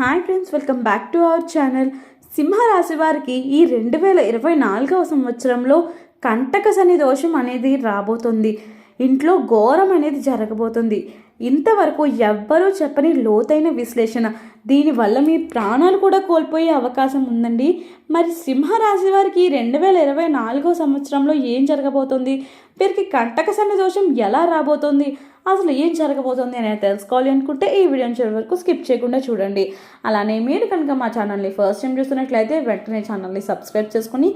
Hi friends welcome back to our channel. సింహరాశి వారికి ఈ రెండు వేల ఇరవై నాలుగవ సంవత్సరంలో కంటక శని దోషం అనేది రాబోతుంది. ఇంట్లో ఘోరం అనేది జరగబోతుంది. ఇంతవరకు ఎవ్వరూ చెప్పని లోతైన విశ్లేషణ. దీనివల్ల మీ ప్రాణాలు కూడా కోల్పోయే అవకాశం ఉందండి. మరి సింహరాశి వారికి రెండు వేల ఇరవై నాలుగో సంవత్సరంలో ఏం జరగబోతుంది? వీరికి కంటక శని దోషం ఎలా రాబోతుంది? అసలు ఏం జరగబోతుంది అనేది తెలుసుకోవాలి అనుకుంటే ఈ వీడియోని చివరి వరకు స్కిప్ చేయకుండా చూడండి. అలానే మీరు కనుక మా ఛానల్ని ఫస్ట్ టైం చూస్తున్నట్లయితే వెంటనే ఛానల్ని సబ్స్క్రైబ్ చేసుకుని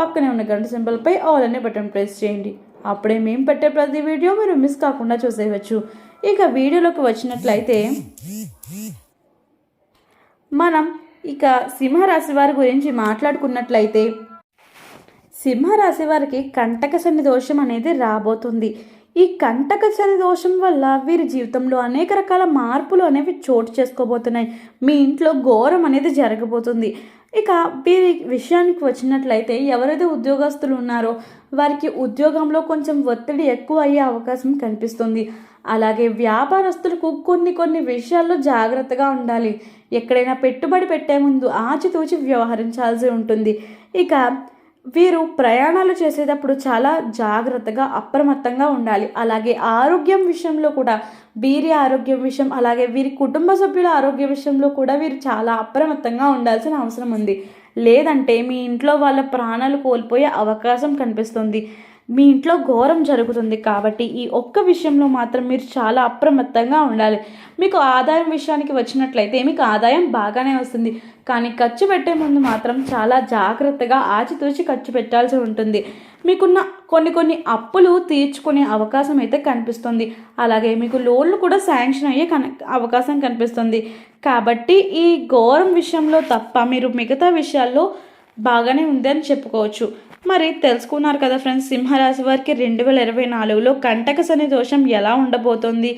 పక్కనే ఉన్న గంట సింబల్పై ఆల్ అనే బటన్ ప్రెస్ చేయండి. అప్పుడే మేము పెట్టే ప్రతి వీడియో మీరు మిస్ కాకుండా చూసేయవచ్చు. ఇక వీడియోలోకి వచ్చినట్లయితే మనం ఇక సింహరాశి వారి గురించి మాట్లాడుకున్నట్లయితే సింహరాశి వారికి కంటక శని దోషం అనేది రాబోతుంది. ఈ కంటక శని దోషం వల్ల వీరి జీవితంలో అనేక రకాల మార్పులు అనేవి చోటు చేసుకోబోతున్నాయి. మీ ఇంట్లో ఘోరం అనేది జరగబోతుంది. ఇక వీరి విషయానికి వచ్చినట్లయితే ఎవరైతే ఉద్యోగస్తులు ఉన్నారో వారికి ఉద్యోగంలో కొంచెం ఒత్తిడి ఎక్కువ అయ్యే అవకాశం కనిపిస్తుంది. అలాగే వ్యాపారస్తులకు కొన్ని కొన్ని విషయాల్లో జాగ్రత్తగా ఉండాలి. ఎక్కడైనా పెట్టుబడి పెట్టే ముందు ఆచితూచి వ్యవహరించాల్సి ఉంటుంది. ఇక వీరు ప్రయాణాలు చేసేటప్పుడు చాలా జాగ్రత్తగా అప్రమత్తంగా ఉండాలి. అలాగే ఆరోగ్యం విషయంలో కూడా వీరి ఆరోగ్యం విషయం అలాగే వీరి కుటుంబ సభ్యుల ఆరోగ్య విషయంలో కూడా వీరు చాలా అప్రమత్తంగా ఉండాల్సిన అవసరం ఉంది. లేదంటే మీ ఇంట్లో వాళ్ళ ప్రాణాలు కోల్పోయే అవకాశం కనిపిస్తుంది. మీ ఇంట్లో ఘోరం జరుగుతుంది కాబట్టి ఈ ఒక్క విషయంలో మాత్రం మీరు చాలా అప్రమత్తంగా ఉండాలి. మీకు ఆదాయం విషయానికి వచ్చినట్లయితే మీకు ఆదాయం బాగానే వస్తుంది. కానీ ఖర్చు పెట్టే ముందు మాత్రం చాలా జాగ్రత్తగా ఆచితూచి ఖర్చు పెట్టాల్సి ఉంటుంది. మీకున్న కొన్ని కొన్ని అప్పులు తీర్చుకునే అవకాశం అయితే కనిపిస్తుంది. అలాగే మీకు లోన్లు కూడా శాంక్షన్ అయ్యే కన అవకాశం కనిపిస్తుంది. కాబట్టి ఈ ఘోరం విషయంలో తప్ప మీరు మిగతా విషయాల్లో బాగానే ఉంది అని చెప్పుకోవచ్చు. మరి తెలుసుకున్నారు కదా ఫ్రెండ్స్ సింహరాశి వారికి రెండు వేల ఇరవై నాలుగులో కంటక శని దోషం ఎలా ఉండబోతోంది?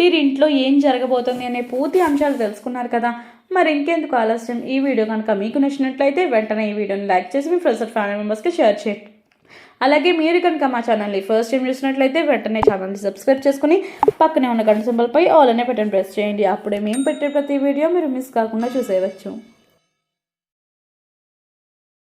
మీరు ఇంట్లో ఏం జరగబోతుంది అనే పూర్తి అంశాలు తెలుసుకున్నారు కదా. మరి ఇంకెందుకు ఆలస్యం? ఈ వీడియో కనుక మీకు నచ్చినట్లయితే వెంటనే ఈ వీడియోని లైక్ చేసి మీ ఫ్రెండ్స్ ఫ్యామిలీ మెంబర్స్కి షేర్ చేయండి. అలాగే మీరు కనుక మా ఛానల్ని ఫస్ట్ టైం చూసినట్లయితే వెంటనే ఛానల్ని సబ్స్క్రైబ్ చేసుకుని పక్కనే ఉన్న గంట సింబల్పై ఆల్ అనే బటన్ ప్రెస్ చేయండి. అప్పుడే మేము పెట్టే ప్రతి వీడియో మీరు మిస్ కాకుండా చూసేయవచ్చు.